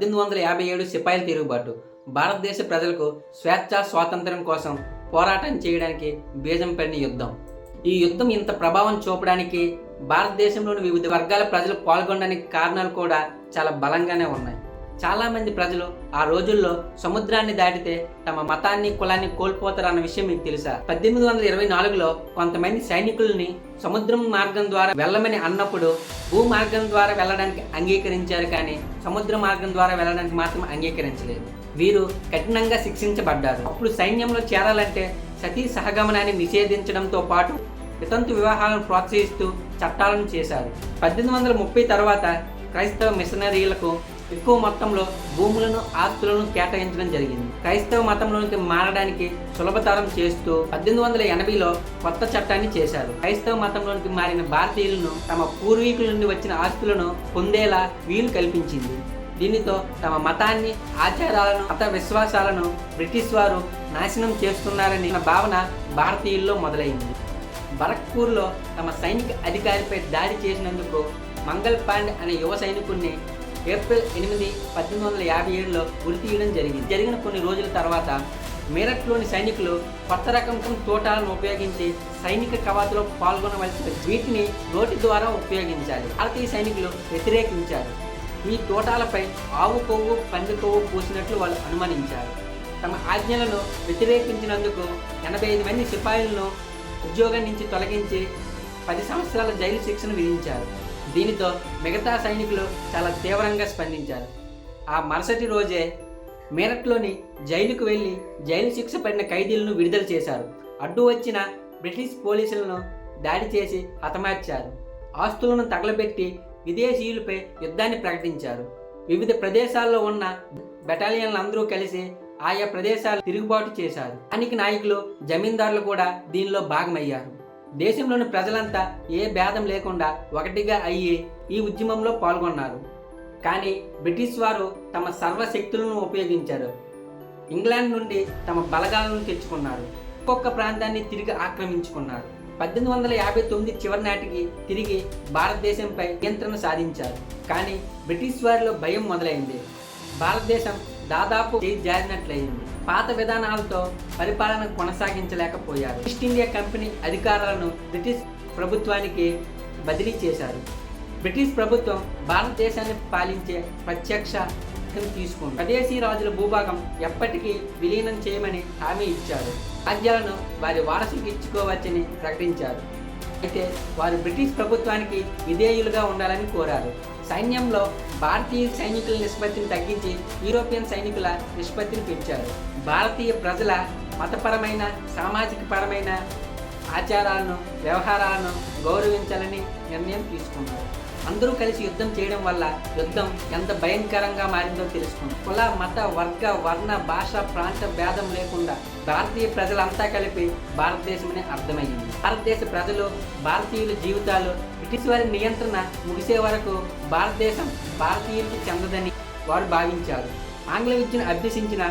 పద్దెనిమిది వందల యాభై ఏడు సిపాయిల తిరుగుబాటు. భారతదేశ ప్రజలకు స్వేచ్ఛ స్వాతంత్రం కోసం పోరాటం చేయడానికి బీజం పడిన యుద్ధం. ఈ యుద్ధం ఇంత ప్రభావం చూపడానికి భారతదేశంలోని వివిధ వర్గాల ప్రజలు పాల్గొనడానికి కారణాలు కూడా చాలా బలంగానే ఉన్నాయి. చాలామంది ప్రజలు ఆ రోజుల్లో సముద్రాన్ని దాటితే తమ మతాన్ని కులాన్ని కోల్పోతారన్న విషయం మీకు తెలుసా? పద్దెనిమిది వందల ఇరవై నాలుగులో కొంతమంది సైనికుల్ని సముద్రం మార్గం ద్వారా వెళ్ళమని అన్నప్పుడు భూ మార్గం ద్వారా వెళ్ళడానికి అంగీకరించారు కానీ సముద్ర మార్గం ద్వారా వెళ్ళడానికి మాత్రం అంగీకరించలేదు. వీరు కఠినంగా శిక్షించబడ్డారు. అప్పుడు సైన్యంలో చేరాలంటే సతీ సహగమనాన్ని నిషేధించడంతో పాటు వితంతు వివాహాలను ప్రోత్సహిస్తూ చట్టాలను చేశారు. పద్దెనిమిది వందల ముప్పై తర్వాత క్రైస్తవ మిషనరీలకు ఎక్కువ మొత్తంలో భూములను ఆస్తులను కేటాయించడం జరిగింది. క్రైస్తవ మతంలోనికి మారడానికి సులభతరం చేస్తూ పద్దెనిమిది వందల ఎనభైలో కొత్త చట్టాన్ని చేశారు. క్రైస్తవ మతంలోనికి మారిన భారతీయులను తమ పూర్వీకుల నుండి వచ్చిన ఆస్తులను పొందేలా వీలు కల్పించింది. దీనితో తమ మతాన్ని ఆచారాలను మత విశ్వాసాలను బ్రిటిష్ వారు నాశనం చేస్తున్నారని భావన భారతీయుల్లో మొదలైంది. బరక్పూర్లో తమ సైనిక అధికారిపై దాడి చేసినందుకు మంగల్ పాండ్ అనే యువ సైనికుడిని ఏప్రిల్ ఎనిమిది పద్దెనిమిది వందల యాభై ఏడులో ఉరి తీయడం జరిగింది. జరిగిన కొన్ని రోజుల తర్వాత మీరట్లోని సైనికులు కొత్త రకం తోటాలను ఉపయోగించి సైనిక కవాతులో పాల్గొనవలసి వచ్చింది. వీటిని నోటి ద్వారా ఉపయోగించాలి. భారతీయ సైనికులు వ్యతిరేకించారు. ఈ తోటాలపై ఆవు కొవ్వు పంది కొవ్వు పూసినట్లు వాళ్ళు అనుమానించారు. తమ ఆజ్ఞలను వ్యతిరేకించినందుకు ఎనభై ఐదు మంది సిపాయిలను ఉద్యోగం నుంచి తొలగించి పది సంవత్సరాల జైలు శిక్షను విధించారు. దీనితో మిగతా సైనికులు చాలా తీవ్రంగా స్పందించారు. ఆ మరుసటి రోజే మీరట్లోని జైలుకు వెళ్ళి జైలు శిక్ష పడిన ఖైదీలను విడుదల చేశారు. అడ్డు వచ్చిన బ్రిటిష్ పోలీసులను దాడి చేసి హతమార్చారు. ఆస్తులను తగలబెట్టి విదేశీయులపై యుద్ధాన్ని ప్రకటించారు. వివిధ ప్రదేశాల్లో ఉన్న బెటాలియన్లందరూ కలిసి ఆయా ప్రదేశాలు తిరుగుబాటు చేశారు. స్థానిక నాయకులు జమీందారులు కూడా దీనిలో భాగమయ్యారు. దేశంలోని ప్రజలంతా ఏ భేదం లేకుండా ఒకటిగా అయ్యి ఈ ఉద్యమంలో పాల్గొన్నారు. కానీ బ్రిటిష్ వారు తమ సర్వశక్తులను ఉపయోగించారు. ఇంగ్లాండ్ నుండి తమ బలగాలను తెచ్చుకున్నారు. ఒక్కొక్క ప్రాంతాన్ని తిరిగి ఆక్రమించుకున్నారు. పద్దెనిమిది వందల యాభై తొమ్మిది చివరి నాటికి తిరిగి భారతదేశంపై నియంత్రణ సాధించారు. కానీ బ్రిటిష్ వారిలో భయం మొదలైంది. భారతదేశం దాదాపు జారినట్లయింది. పాత విధానాలతో పరిపాలన కొనసాగించలేకపోయారు. ఈస్ట్ ఇండియా కంపెనీ అధికారాలను బ్రిటిష్ ప్రభుత్వానికి బదిలీ చేశారు. బ్రిటిష్ ప్రభుత్వం భారతదేశాన్ని పాలించే ప్రత్యక్ష తీసుకుంది. స్వదేశీ రాజుల భూభాగం ఎప్పటికీ విలీనం చేయమని హామీ ఇచ్చారు. రాజ్యాలను వారి వారసులకు ఇచ్చుకోవచ్చని ప్రకటించారు. అయితే వారు బ్రిటిష్ ప్రభుత్వానికి విధేయులుగా ఉండాలని కోరారు. సైన్యంలో భారతీయ సైనికుల నిష్పత్తిని తగ్గించి యూరోపియన్ సైనికుల నిష్పత్తిని పెంచారు. భారతీయ ప్రజల మతపరమైన సామాజిక పరమైన ఆచారాలను వ్యవహారాలను గౌరవించాలని నిర్ణయం తీసుకున్నారు. అందరూ కలిసి యుద్ధం చేయడం వల్ల యుద్ధం ఎంత భయంకరంగా మారిందో తెలుసుకుంది. కుల మత వర్గ వర్ణ భాష ప్రాంత భేదం లేకుండా భారతీయ ప్రజలంతా కలిపి భారతదేశమని అర్థమైంది భారతదేశ ప్రజలు భారతీయుల జీవితాలు బ్రిటిష్ వారి నియంత్రణ ముగిసే వరకు భారతదేశం భారతీయులకు చెందదని వారు భావించారు. ఆంగ్ల విద్యను అభ్యసించిన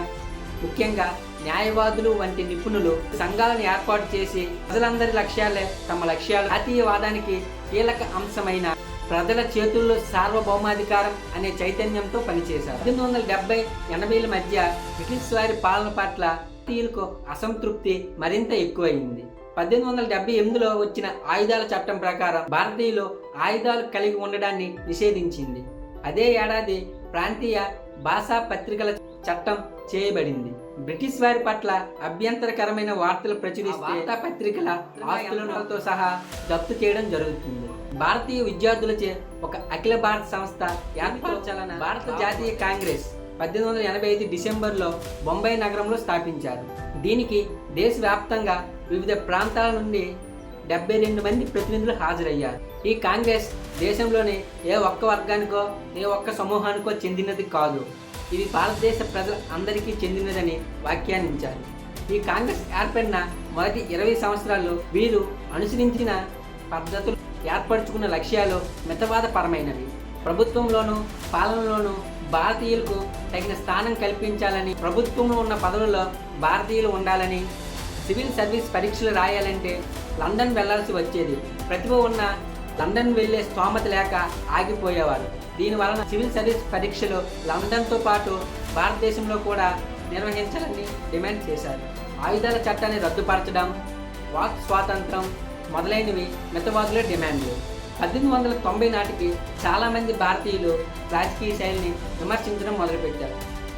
ముఖ్యంగా న్యాయవాదులు వంటి నిపుణులు సంఘాలను ఏర్పాటు చేసి ప్రజలందరి లక్ష్యాలే తమ లక్ష్యాలు. జాతీయవాదానికి కీలక అంశమైన ప్రజల చేతుల్లో సార్వభౌమాధికారం అనే చైతన్యంతో పనిచేశారు. పద్దెనిమిది వందల డెబ్బై ఎనభైల మధ్య బ్రిటిష్ వారి పాలన పట్ల భారతీయులకు అసంతృప్తి మరింత ఎక్కువైంది. పద్దెనిమిది వందల డెబ్బై ఎనిమిదిలో వచ్చిన ఆయుధాల చట్టం ప్రకారం భారతీయులు ఆయుధాలు కలిగి ఉండడాన్ని నిషేధించింది. అదే ఏడాది ప్రాంతీయ భాషా పత్రికల చట్టం చేయబడింది. బ్రిటిష్ వారి పట్ల అభ్యంతరకరమైన వార్తలు ప్రచురిస్తే పత్రికల ఆస్తులతో సహా జప్తు చేయడం జరుగుతుంది. భారతీయ విద్యార్థులచే ఒక అఖిల భారత సంస్థ ఏర్పరచాలన్న భారత జాతీయ కాంగ్రెస్ పద్దెనిమిది వందల ఎనభై ఐదు డిసెంబర్లో బొంబాయి నగరంలో స్థాపించారు. దీనికి దేశవ్యాప్తంగా వివిధ ప్రాంతాల నుండి డెబ్బై రెండు మంది ప్రతినిధులు హాజరయ్యారు. ఈ కాంగ్రెస్ దేశంలోని ఏ ఒక్క వర్గానికో ఏ ఒక్క సమూహానికో చెందినది కాదు. ఇది భారతదేశ ప్రజల అందరికీ చెందినదని వ్యాఖ్యానించారు. ఈ కాంగ్రెస్ ఏర్పడిన మొదటి ఇరవై సంవత్సరాల్లో వీరు అనుసరించిన పద్ధతులు ఏర్పరచుకున్న లక్ష్యాలు మితవాదపరమైనవి. ప్రభుత్వంలోనూ పాలనలోనూ భారతీయులకు తగిన స్థానం కల్పించాలని ప్రభుత్వంలో ఉన్న పదవుల్లో భారతీయులు ఉండాలని సివిల్ సర్వీస్ పరీక్షలు రాయాలంటే లండన్ వెళ్ళాల్సి వచ్చేది. ప్రతిభ ఉన్న లండన్ వెళ్ళే స్తోమత లేక ఆగిపోయేవారు. దీని వలన సివిల్ సర్వీస్ పరీక్షలు లండన్తో పాటు భారతదేశంలో కూడా నిర్వహించాలని డిమాండ్ చేశారు. ఆయుధాల చట్టాన్ని రద్దుపరచడం వాక్ స్వాతంత్రం మొదలైనవి మితవాదుల డిమాండ్లు. పద్దెనిమిది వందల తొంభై నాటికి చాలామంది భారతీయులు రాజకీయ శైలిని విమర్శించడం మొదలుపెట్టారు.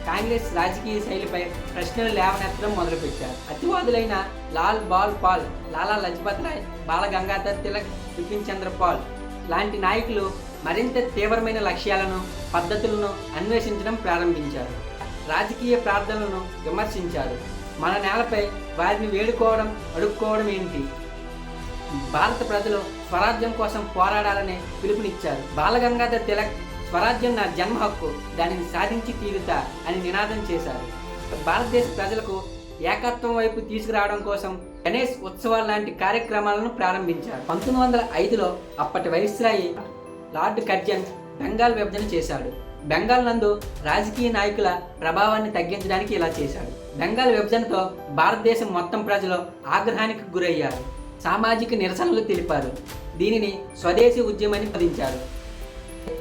కాంగ్రెస్ రాజకీయ శైలిపై ప్రశ్నలు లేవనెత్తడం మొదలుపెట్టారు. అతివాదులైన లాల్ బాల్ పాల్ లాలా లజపత్ రాయ్ బాల గంగాధర్ తిలక్ బిపిన్ చంద్ర పాల్ లాంటి నాయకులు మరింత తీవ్రమైన లక్ష్యాలను పద్ధతులను అన్వేషించడం ప్రారంభించారు. రాజకీయ ప్రార్థనలను విమర్శించారు. మన నేలపై వారిని వేడుకోవడం అడుక్కోవడం ఏంటి? భారత ప్రజలు స్వరాజ్యం కోసం పోరాడాలని పిలుపునిచ్చారు. బాలగంగాధర్ తిలక్ స్వరాజ్యం నా జన్మ హక్కు దానిని సాధించి తీరుతా అని నినాదం చేశారు. భారతదేశ ప్రజలకు ఏకత్వం వైపు తీసుకురావడం కోసం గణేష్ ఉత్సవాలు లాంటి కార్యక్రమాలను ప్రారంభించారు. పంతొమ్మిది వందల ఐదులో అప్పటి వైస్రాయి లార్డ్ కర్జన్ బెంగాల్ విభజన చేశాడు. బెంగాల్ నందు రాజకీయ నాయకుల ప్రభావాన్ని తగ్గించడానికి ఇలా చేశాడు. బెంగాల్ విభజనతో భారతదేశం మొత్తం ప్రజలు ఆగ్రహానికి గురయ్యారు. సామాజిక నిరసనలు తెలిపారు. దీనిని స్వదేశీ ఉద్యమని పదించారు.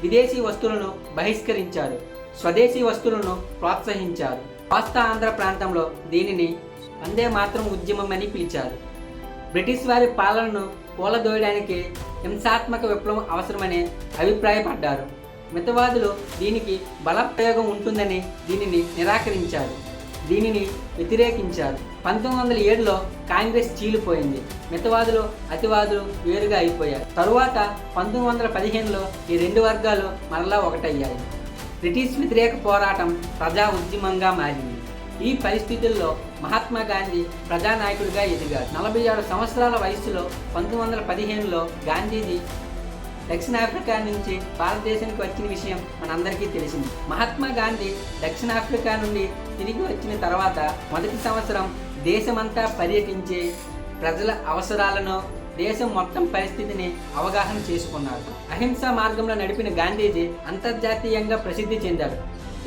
విదేశీ వస్తువులను బహిష్కరించారు. స్వదేశీ వస్తువులను ప్రోత్సహించారు. కోస్తా ఆంధ్ర ప్రాంతంలో దీనిని వందే మాత్రం ఉద్యమం అని పిలిచారు. బ్రిటిష్ వారి పాలనను కూలదోయడానికి హింసాత్మక విప్లవం అవసరమని అభిప్రాయపడ్డారు. మితవాదులు దీనికి బలప్రయోగం ఉంటుందని దీనిని నిరాకరించారు. దీనిని వ్యతిరేకించారు. పంతొమ్మిది వందల ఏడులో కాంగ్రెస్ చీలిపోయింది. మితవాదులు అతివాదులు వేరుగా అయిపోయారు. తరువాత పంతొమ్మిది వందల పదిహేనులో ఈ రెండు వర్గాలు మరలా ఒకటయ్యాయి. బ్రిటిష్ వ్యతిరేక పోరాటం ప్రజా ఉద్యమంగా మారింది. ఈ పరిస్థితుల్లో మహాత్మా గాంధీ ప్రజానాయకుడిగా ఎదిగారు. నలభై ఆరు సంవత్సరాల వయసులో పంతొమ్మిది వందల పదిహేనులో గాంధీజీ దక్షిణాఫ్రికా నుంచి భారతదేశానికి వచ్చిన విషయం మనందరికీ తెలిసింది. మహాత్మా గాంధీ దక్షిణాఫ్రికా నుండి తిరిగి వచ్చిన తర్వాత మొదటి సంవత్సరం దేశమంతా పర్యటించి ప్రజల అవసరాలను దేశం మొత్తం పరిస్థితిని అవగాహన చేసుకున్నారు. అహింసా మార్గంలో నడిపిన గాంధీజీ అంతర్జాతీయంగా ప్రసిద్ధి చెందారు.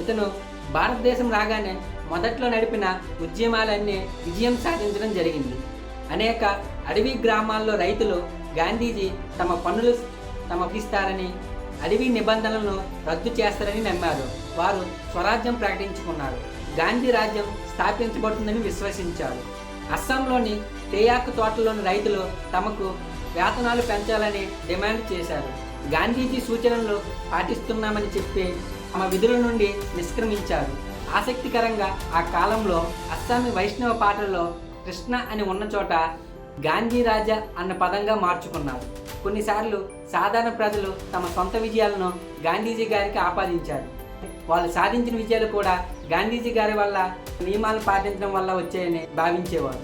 ఇతను భారతదేశం రాగానే మొదట్లో నడిపిన ఉద్యమాలన్నీ విజయం సాధించడం జరిగింది. అనేక అడవి గ్రామాల్లో రైతులు గాంధీజీ తమ పన్నులు తమకిస్తారని అడవి నిబంధనలను రద్దు చేస్తారని నమ్మారు. వారు స్వరాజ్యం ప్రకటించుకున్నారు. గాంధీ రాజ్యం స్థాపించబడుతుందని విశ్వసించారు. అస్సాంలోని తేయాకు తోటలోని రైతులు తమకు వేతనాలు పెంచాలని డిమాండ్ చేశారు. గాంధీజీ సూచనలు పాటిస్తున్నామని చెప్పి తమ విధుల నుండి నిష్క్రమించారు. ఆసక్తికరంగా ఆ కాలంలో అస్సామీ వైష్ణవ పాటల్లో కృష్ణ అని ఉన్న చోట గాంధీ రాజా అన్న పదంగా మార్చుకున్నారు. కొన్నిసార్లు సాధారణ ప్రజలు తమ సొంత విజయాలను గాంధీజీ గారికి ఆపాదించారు. వాళ్ళు సాధించిన విజయాలు కూడా గాంధీజీ గారి వల్ల నియమాలు పాటించడం వల్ల వచ్చాయని భావించేవారు.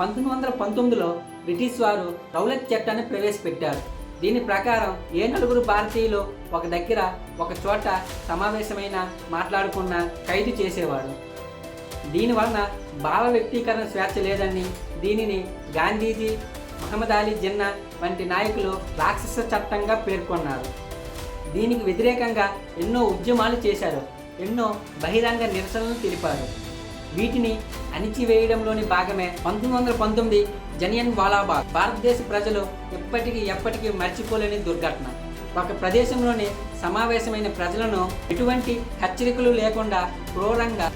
పంతొమ్మిది వందల పంతొమ్మిదిలో బ్రిటిష్ వారు రౌలత్ చట్టాన్ని ప్రవేశపెట్టారు. దీని ప్రకారం ఏ నలుగురు భారతీయులు ఒక దగ్గర ఒక చోట సమావేశమైన మాట్లాడుకున్న ఖైదు చేసేవాడు దీని వలన భావ వ్యక్తీకరణ స్వేచ్ఛ లేదని దీనిని గాంధీజీ మహమ్మద్ అలీ జిన్నా వంటి నాయకులు రాక్షస చట్టంగా పేర్కొన్నారు. దీనికి వ్యతిరేకంగా ఎన్నో ఉద్యమాలు చేశారు ఎన్నో బహిరంగ నిరసనలు తెలిపారు. వీటిని అణిచివేయడంలోని భాగమే పంతొమ్మిది వందల పంతొమ్మిది జనియన్ వాలాబాగ్. భారతదేశ ప్రజలు ఎప్పటికీ ఎప్పటికీ మర్చిపోలేని దుర్ఘటన. ఒక ప్రదేశంలోని సమావేశమైన ప్రజలను ఎటువంటి హెచ్చరికలు లేకుండా క్రూరంగా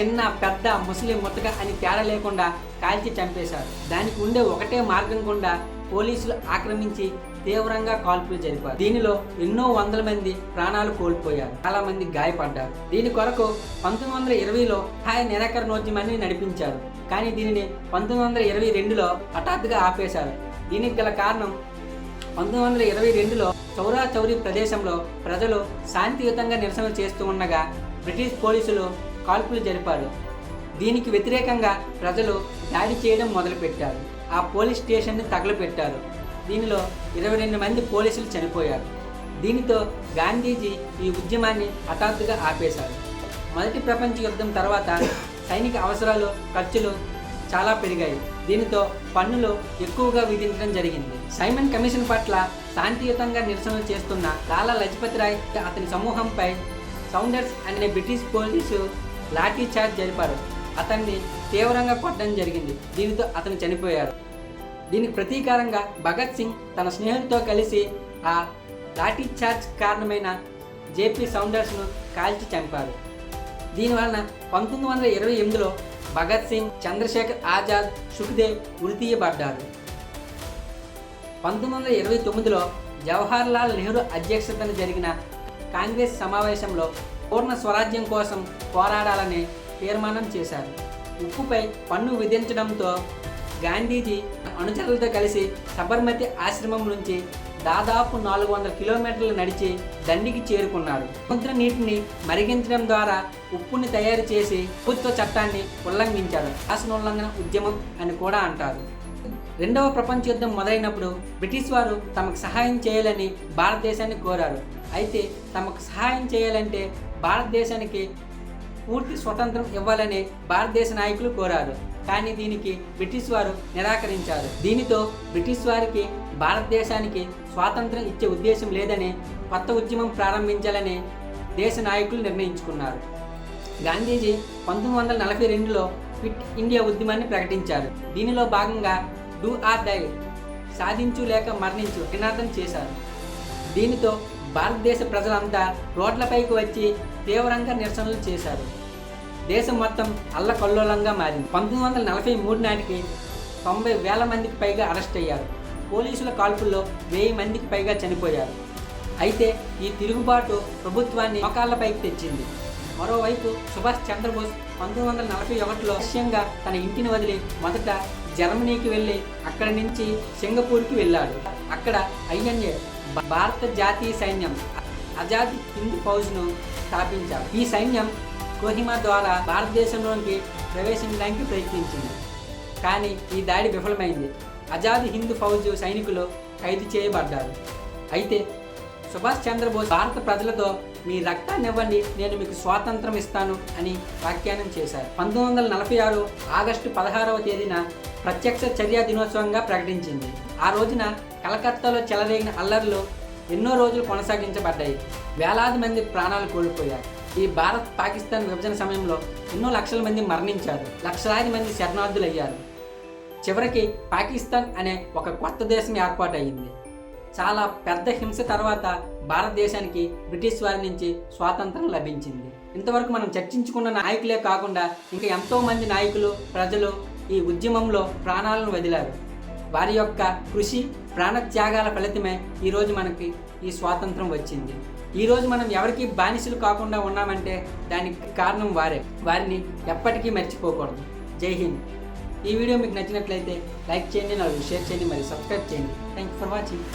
చిన్న పెద్ద ముస్లిం ముతక అని తేడా లేకుండా కాల్చి చంపేశారు. దానికి ఉండే ఒకటే మార్గం గుండా పోలీసులు ఆక్రమించి తీవ్రంగా కాల్పులు జరిపారు. దీనిలో ఎన్నో వందల మంది ప్రాణాలు కోల్పోయారు. చాలా మంది గాయపడ్డారు. దీని కొరకు పంతొమ్మిది వందల ఇరవైలో హాయ్ నిరాకరణోద్యమాన్ని నడిపించారు. కానీ దీనిని పంతొమ్మిది వందల ఇరవై రెండులో హఠాత్తుగా ఆపేశారు. దీనికి గల కారణం పంతొమ్మిది వందల ఇరవై రెండులో చౌరా చౌరీ ప్రదేశంలో ప్రజలు శాంతియుతంగా నిరసన చేస్తూ ఉండగా బ్రిటిష్ పోలీసులు కాల్పులు జరిపారు. దీనికి వ్యతిరేకంగా ప్రజలు దాడి చేయడం మొదలుపెట్టారు. ఆ పోలీస్ స్టేషన్ని తగలపెట్టారు దీనిలో ఇరవై రెండు మంది పోలీసులు చనిపోయారు. దీనితో గాంధీజీ ఈ ఉద్యమాన్ని హఠాత్తుగా ఆపేశారు. మొదటి ప్రపంచ యుద్ధం తర్వాత సైనిక అవసరాలు ఖర్చులు చాలా పెరిగాయి. దీనితో పన్నులు ఎక్కువగా విధించడం జరిగింది. సైమన్ కమిషన్ పట్ల శాంతియుతంగా నిరసనలు చేస్తున్న లాలా లజపతి రాయ్ అతని సమూహంపై సౌండర్స్ అనే బ్రిటిష్ పోలీసు లాఠీ చార్జ్ జరిపారు. అతన్ని తీవ్రంగా కొట్టడం జరిగింది. దీనితో అతను చనిపోయారు. దీనికి ప్రతీకారంగా భగత్ సింగ్ తన స్నేహితులతో కలిసి ఆ లాఠీ చార్జ్ కారణమైన జేపీ సౌండర్స్ను కాల్చి చంపారు. దీనివలన పంతొమ్మిది వందల ఇరవై ఎనిమిదిలో భగత్ సింగ్ చంద్రశేఖర్ ఆజాద్ సుఖ్దేవ్ ఉరితీయబడ్డారు పంతొమ్మిది వందల ఇరవై తొమ్మిదిలో జవహర్ లాల్ నెహ్రూ అధ్యక్షతన జరిగిన కాంగ్రెస్ సమావేశంలో పూర్ణ స్వరాజ్యం కోసం పోరాడాలని తీర్మానం చేశారు. ఉప్పుపై పన్ను విధించడంతో గాంధీజీ అనుచరులతో కలిసి సబర్మతి ఆశ్రమం నుంచి దాదాపు నాలుగు వందల కిలోమీటర్లు నడిచి దండికి చేరుకున్నారు సముద్ర నీటిని మరిగించడం ద్వారా ఉప్పుని తయారు చేసి ప్రభుత్వ చట్టాన్ని ఉల్లంఘించారు శాసనోల్లంఘన ఉద్యమం అని కూడా అంటారు. రెండవ ప్రపంచ యుద్ధం మొదలైనప్పుడు బ్రిటిష్ వారు తమకు సహాయం చేయాలని భారతదేశాన్ని కోరారు. అయితే తమకు సహాయం చేయాలంటే భారతదేశానికి పూర్తి స్వతంత్రం ఇవ్వాలని భారతదేశ నాయకులు కోరారు. కానీ దీనికి బ్రిటిష్ వారు నిరాకరించారు. దీనితో బ్రిటిష్ వారికి భారతదేశానికి స్వాతంత్రం ఇచ్చే ఉద్దేశం లేదని కొత్త ఉద్యమం ప్రారంభించాలని దేశ నాయకులు నిర్ణయించుకున్నారు. గాంధీజీ పంతొమ్మిది వందల నలభై రెండులో ఫిట్ ఇండియా ఉద్యమాన్ని ప్రకటించారు. దీనిలో భాగంగా డూ ఆర్ డై సాధించు లేక మరణించు నినాదం చేశారు. దీనితో భారతదేశ ప్రజలంతా రోడ్లపైకి వచ్చి తీవ్రంగా నిరసనలు చేశారు. దేశం మొత్తం అల్లకల్లోలంగా మారింది. పంతొమ్మిది వందల నలభై మూడు నాటికి తొంభై వేల మందికి పైగా అరెస్ట్ అయ్యారు. పోలీసుల కాల్పుల్లో వెయ్యి మందికి పైగా చనిపోయారు. అయితే ఈ తిరుగుబాటు ప్రభుత్వాన్ని మోకాళ్ళపైకి తెచ్చింది. మరోవైపు సుభాష్ చంద్రబోస్ పంతొమ్మిది వందల నలభై ఒకటిలో లక్ష్యంగా తన ఇంటిని వదిలి మొదట జర్మనీకి వెళ్ళి అక్కడి నుంచి సింగపూర్కి వెళ్ళాడు. అక్కడ ఐఎన్ఏ భారత జాతీయ సైన్యం ఆజాద్ హింద్ ఫౌజ్ను స్థాపించారు. ఈ సైన్యం కోహిమా ద్వారా భారతదేశంలోకి ప్రవేశించడానికి ప్రయత్నించింది. కానీ ఈ దాడి విఫలమైంది. ఆజాద్ హింద్ ఫౌజ్ సైనికులు ఖైదు చేయబడ్డారు. అయితే సుభాష్ చంద్రబోస్ భారత ప్రజలతో మీ రక్తాన్ని ఇవ్వండి నేను మీకు స్వాతంత్రం ఇస్తాను అని వ్యాఖ్యానం చేశారు. పంతొమ్మిది వందల నలభై ఆరు ఆగస్టు పదహారవ తేదీన ప్రత్యక్ష చర్యా దినోత్సవంగా ప్రకటించింది. ఆ రోజున కలకత్తాలో చెలరేగిన అల్లర్లు ఎన్నో రోజులు కొనసాగించబడ్డాయి. వేలాది మంది ప్రాణాలు కోల్పోయారు. ఈ భారత్ పాకిస్తాన్ విభజన సమయంలో ఎన్నో లక్షల మంది మరణించారు. లక్షలాది మంది శరణార్థులయ్యారు. చివరికి పాకిస్తాన్ అనే ఒక కొత్త దేశం ఏర్పాటయ్యింది చాలా పెద్ద హింస తర్వాత భారతదేశానికి బ్రిటిష్ వారి నుంచి స్వాతంత్రం లభించింది. ఇంతవరకు మనం చర్చించుకున్న నాయకులే కాకుండా ఇంకా ఎంతో మంది నాయకులు ప్రజలు ఈ ఉద్యమంలో ప్రాణాలను వదిలారు. వారి యొక్క కృషి ప్రాణత్యాగాల ఫలితమే ఈరోజు మనకి ఈ స్వాతంత్రం వచ్చింది. ఈరోజు మనం ఎవరికి బానిసలు కాకుండా ఉన్నామంటే దానికి కారణం వారే. వారిని ఎప్పటికీ మర్చిపోకూడదు. జై హింద్. ఈ వీడియో మీకు నచ్చినట్లయితే లైక్ చేయండి నాకు షేర్ చేయండి మరియు సబ్స్క్రైబ్ చేయండి. Thank you for watching